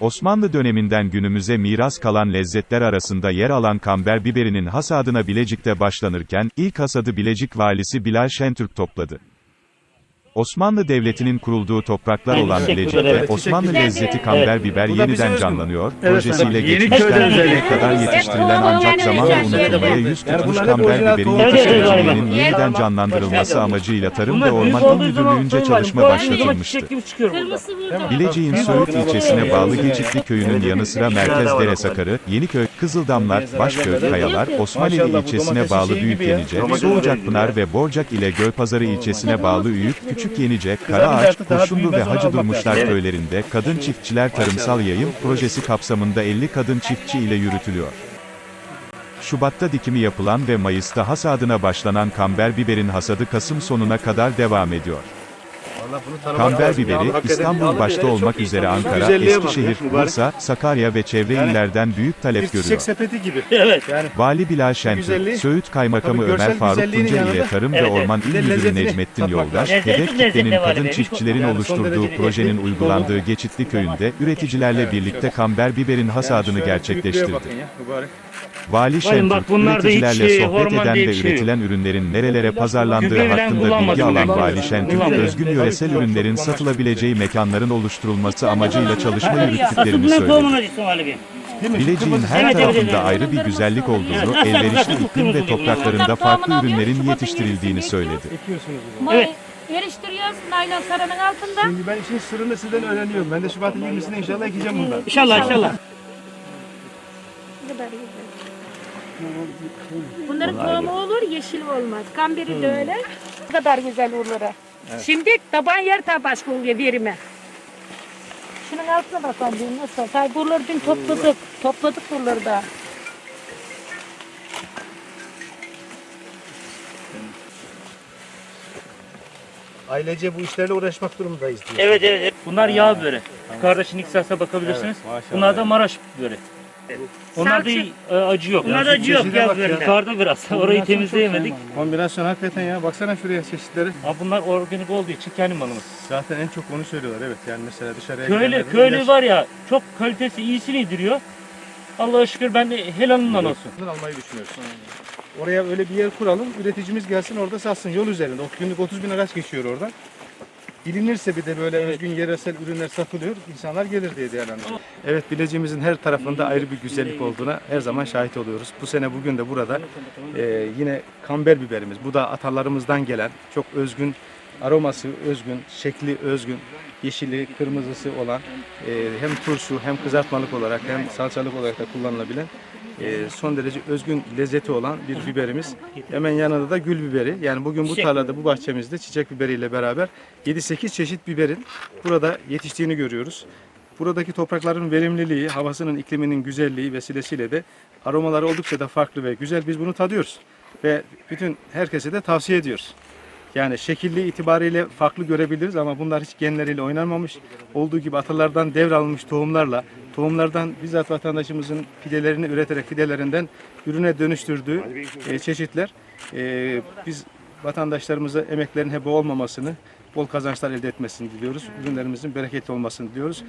Osmanlı döneminden günümüze miras kalan lezzetler arasında yer alan kamber biberinin hasadına Bilecik'te başlanırken, ilk hasadı Bilecik valisi Bilal Şentürk topladı. Osmanlı Devleti'nin kurulduğu topraklar olan Teşekkür Bilecik'te ederim. Osmanlı lezzeti kamber biber yeniden canlanıyor. Evet, Projesiyle geçmişten bugüne özellikle. kadar yetiştirilen ancak zamanla unutulmaya yüz Yani tutmuş kamber biberin Evet, yeniden evet. canlandırılması amacıyla Tarım ve Orman Müdürlüğü'nce çalışma başlatılmıştı. Bilecik'in Söğüt ilçesine bağlı Geçitli köyünün yanı sıra Merkez Dere Sakarı, Yeniköy, Kızıldamlar, Başköy, Kayalar, Osmaneli ilçesine bağlı. Büyükyenice, Domates Soğucakpınar ve Borcak ile Gölpazarı ilçesine bağlı Üyük, Küçük Yenice, Karaağaç, Kurşunlu ve Hacı Durmuşlar köylerinde kadın çiftçiler tarımsal yayım projesi kapsamında 50 kadın çiftçi ile yürütülüyor. Şubat'ta dikimi yapılan ve Mayıs'ta hasadına başlanan kamber biberin hasadı Kasım sonuna kadar devam ediyor. Kamber biberi, İstanbul başta olmak üzere Ankara, Eskişehir. Bursa, Sakarya ve çevre Yani illerden büyük talep çiçek görüyor. sepeti gibi. Evet. Yani Vali Bilal Şentürk, Söğüt Kaymakamı Tabii Ömer Faruk Tunca ile Tarım ve Evet, Orman bir İl Müdürü Necmettin Yoldaş, hedef kitlenin kadın çiftçilerin oluşturduğu projenin uygulandığı Geçitli Köyü'nde, üreticilerle birlikte kamber biberin hasadını gerçekleştirdi. Vali Şentürk, üreticilerle şey, sohbet eden ve şey üretilen ürünlerin nerelere pazarlandığı hakkında bilgi alan. Vali Şentürk, özgün yöresel ürünlerin satılabileceği mekanların oluşturulması amacıyla çalışma yürüttüklerini söyledi. Bilecik'in her tarafında ayrı bir güzellik olduğunu, elverişli iklim ve topraklarında farklı ürünlerin yetiştirildiğini söyledi. Evet. Yarıştırıyoruz naylon sarının altında. Şimdi ben işin sırrını sizden öğreniyorum. Ben de Şubat'ın 20'sinde inşallah ekeceğim bundan. İnşallah inşallah. Ne kadar güzel. Bunların tohumu olur, yeşil olmaz. Kamberi de öyle. Ne kadar güzel olur. Ha. Şimdi taban yer tabi başka oluyor verime. Şunun altına bakalım bir nasıl. Tabi buraları dün topladık. Topladık buraları da. Ailece bu işlerle uğraşmak durumundayız diyor. Evet evet. evet. Bunlar yağ böre. Kardeşin iksasa bakabilirsiniz. Bunlar da Maraş böre. Onlar da e, acı yok. Bunlar da acı yok çeşide ya bak ya. Yukarıda biraz. Orayı temizleyemedik. Kombinasyon hakikaten ya. Baksana şuraya çeşitleri. Ama bunlar organik olduğu için kendi malımız. Zaten en çok onu söylüyorlar evet. Yani mesela dışarıya Köylü, gidenler- köylü var ya çok kalitesi iyisini yediriyor. Allah'a şükür ben de helalından olsun. Almayı düşünüyoruz. Oraya öyle bir yer kuralım. Üreticimiz gelsin orada satsın yol üzerinde. O günlük 30 bin araç geçiyor oradan. Bilinirse bir de böyle özgün yöresel ürünler satılıyor. insanlar gelir diye değerlendiriyor. Evet Bilecik'imizin her tarafında ayrı bir güzellik olduğuna her zaman şahit oluyoruz. Bu sene bugün de burada e, yine kamber biberimiz. Bu da atalarımızdan gelen çok özgün aroması özgün, şekli özgün, yeşili, kırmızısı olan e, hem turşu hem kızartmalık olarak hem salçalık olarak da kullanılabilen e, son derece özgün lezzeti olan bir biberimiz. Hemen yanında da gül biberi. Yani bugün bu tarlada, bu bahçemizde çiçek biberiyle beraber 7-8 çeşit biberin burada yetiştiğini görüyoruz. Buradaki toprakların verimliliği, havasının, ikliminin güzelliği vesilesiyle de aromaları oldukça da farklı ve güzel. Biz bunu tadıyoruz ve bütün herkese de tavsiye ediyoruz. Yani şekilli itibariyle farklı görebiliriz ama bunlar hiç genleriyle oynanmamış. Olduğu gibi atalardan devralınmış tohumlarla, tohumlardan bizzat vatandaşımızın fidelerini üreterek fidelerinden ürüne dönüştürdüğü e, çeşitler. E, biz vatandaşlarımıza emeklerin heba olmamasını, bol kazançlar elde etmesini diliyoruz. Ürünlerimizin bereketli olmasını diliyoruz.